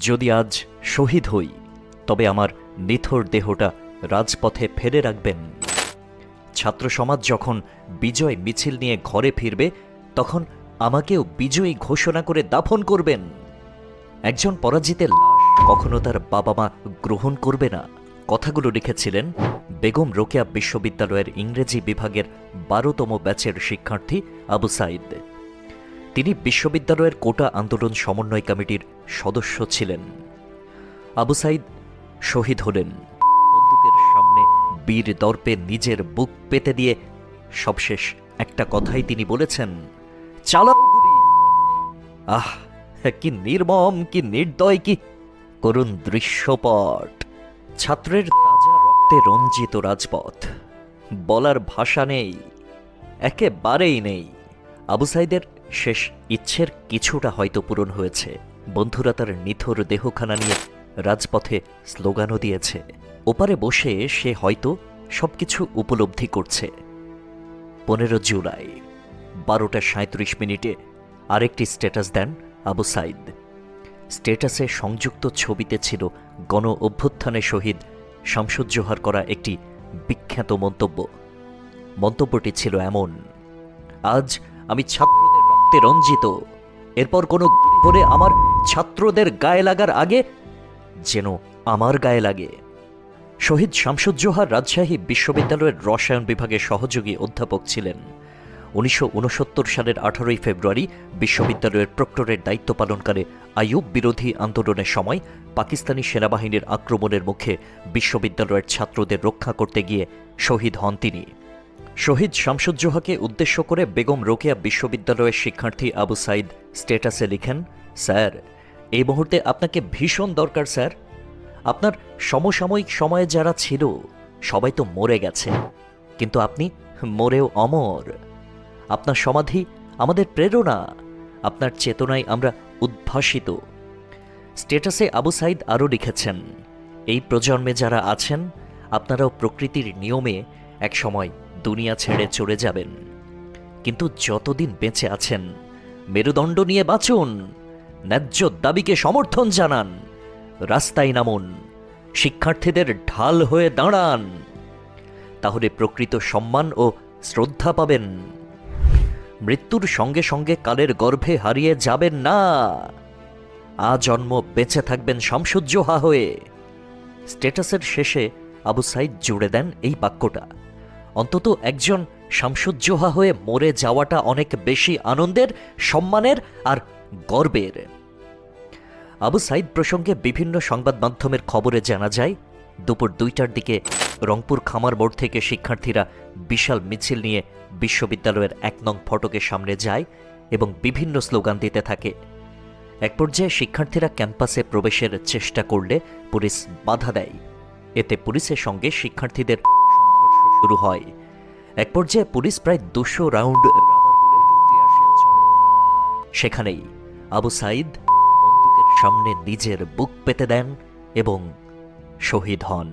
যদি আজ শহীদ হই, তবে আমার নিথর দেহটা রাজপথে ফেলে রাখবেন। ছাত্র সমাজ যখন বিজয় মিছিল নিয়ে ঘরে ফিরবে, তখন আমাকেও বিজয়ী ঘোষণা করে দাফন করবেন। একজন পরাজিতের কখনো তার বাবা মা গ্রহণ করবে না। কথাগুলো লিখেছিলেন বেগম রোকেয়া বিশ্ববিদ্যালয়ের ইংরেজি বিভাগের বারোতম ব্যাচের শিক্ষার্থী আবু সাইদ। তিনি বিশ্ববিদ্যালয়ের কোটা আন্দোলন সমন্বয় কমিটির সদস্য ছিলেন। আবু সাইদ শহীদ হলেন। বন্দুকের সামনে বীর দর্পে নিজের বুক পেতে দিয়ে সবশেষ একটা কথাই তিনি বলেছেন, চালাও গুলি! আহ, কি নির্মম, কি নির্দয়, কি করুণ দৃশ্যপট। ছাত্রের তাজা রক্তে রঞ্জিত রাজপথ। বলার ভাষা নেই, একেবারেই নেই। আবু সাইদের শেষ ইচ্ছের কিছুটা হয়তো পূরণ হয়েছে। বন্ধুরা তার নিথর দেহখানা নিয়ে রাজপথে স্লোগানও দিয়েছে। ওপারে বসে সে হয়তো সবকিছু উপলব্ধি করছে। পনেরো জুলাই, বারোটা সাঁত্রিশ মিনিটে আরেকটি স্ট্যাটাস দেন আবু সাইদ। স্ট্যাটাসে সংযুক্ত ছবিতে ছিল গণ অভ্যুত্থানে শহীদ শামসুজ্জোহার করা একটি বিখ্যাত মন্তব্য। মন্তব্যটি ছিল এমন, আজ আমি ছাত্রদের রক্তে রঞ্জিত। এরপর কোনো করে আমার ছাত্রদের গায়ে লাগার আগে যেন আমার গায়ে লাগে। শহীদ শামসুজ্জোহার রাজশাহী বিশ্ববিদ্যালয়ের রসায়ন বিভাগের সহযোগী অধ্যাপক ছিলেন। উনিশশো উনসত্তর সালের আঠারোই ফেব্রুয়ারি বিশ্ববিদ্যালয়ের প্রক্টরের দায়িত্ব পালনকালে আইয়ুব বিরোধী আন্দোলনের সময় পাকিস্তানি সেনাবাহিনীর আক্রমণের মুখে বিশ্ববিদ্যালয়ের ছাত্রদের রক্ষা করতে গিয়ে শহীদ হন তিনি। শহীদ শামসুজ্জোহাকে উদ্দেশ্য করে বেগম রোকেয়া বিশ্ববিদ্যালয়ের শিক্ষার্থী আবু সাইদ স্ট্যাটাসে লিখেন, স্যার, এই মুহূর্তে আপনাকে ভীষণ দরকার, স্যার। আপনার সমসাময়িক সময়ে যারা ছিল, সবাই তো মরে গেছে। কিন্তু আপনি মরেও অমর। আপনার সমাধি আমাদের প্রেরণা। আপনার চেতনায় আমরা উদ্ভাসিত। স্টেটাসে আবু সাইদ আরও লিখেছেন, এই প্রজন্মে যারা আছেন, আপনারাও প্রকৃতির নিয়মে একসময় দুনিয়া ছেড়ে চলে যাবেন। কিন্তু যতদিন বেঁচে আছেন, মেরুদণ্ড নিয়ে বাঁচুন, ন্যায্য দাবিকে সমর্থন জানান, রাস্তায় নামুন, শিক্ষার্থীদের ঢাল হয়ে দাঁড়ান, তাহলে প্রকৃত সম্মান ও শ্রদ্ধা পাবেন। মৃত্যুর সঙ্গে সঙ্গে কালের গর্ভে হারিয়ে যাবেন না। আজন্ম বেঁচে থাকবেন শামসুজ্জোহা হয়ে। স্ট্যাটাসের শেষে আবু সাইদ জুড়ে দেন এই বাক্যটা। অন্তত একজন শামসুজ্জোহা হয়ে মরে যাওয়াটা অনেক বেশি আনন্দের, সম্মানের আর গর্বের। আবু সাইদ প্রসঙ্গে বিভিন্ন সংবাদ মাধ্যমের খবরে জানা যায়, দুপুর দুইটার দিকে রংপুর খামার মোড় থেকে শিক্ষার্থীরা বিশাল মিছিল নিয়ে বিশ্ববিদ্যালয়ের এক নং ফটকের সামনে যায় এবং বিভিন্ন স্লোগান দিতে থাকে। এক পর্যায়ে শিক্ষার্থীরা ক্যাম্পাসে প্রবেশের চেষ্টা করলে পুলিশ বাধা দেয়। এতে পুলিশের সঙ্গে শিক্ষার্থীদের শুরু হয়। এক পর্যায়ে পুলিশ প্রায় দুশো রাউন্ড সেখানেই আবু সাইদ বন্দুকের সামনে নিজের বুক পেতে দেন এবং শহীদ হন।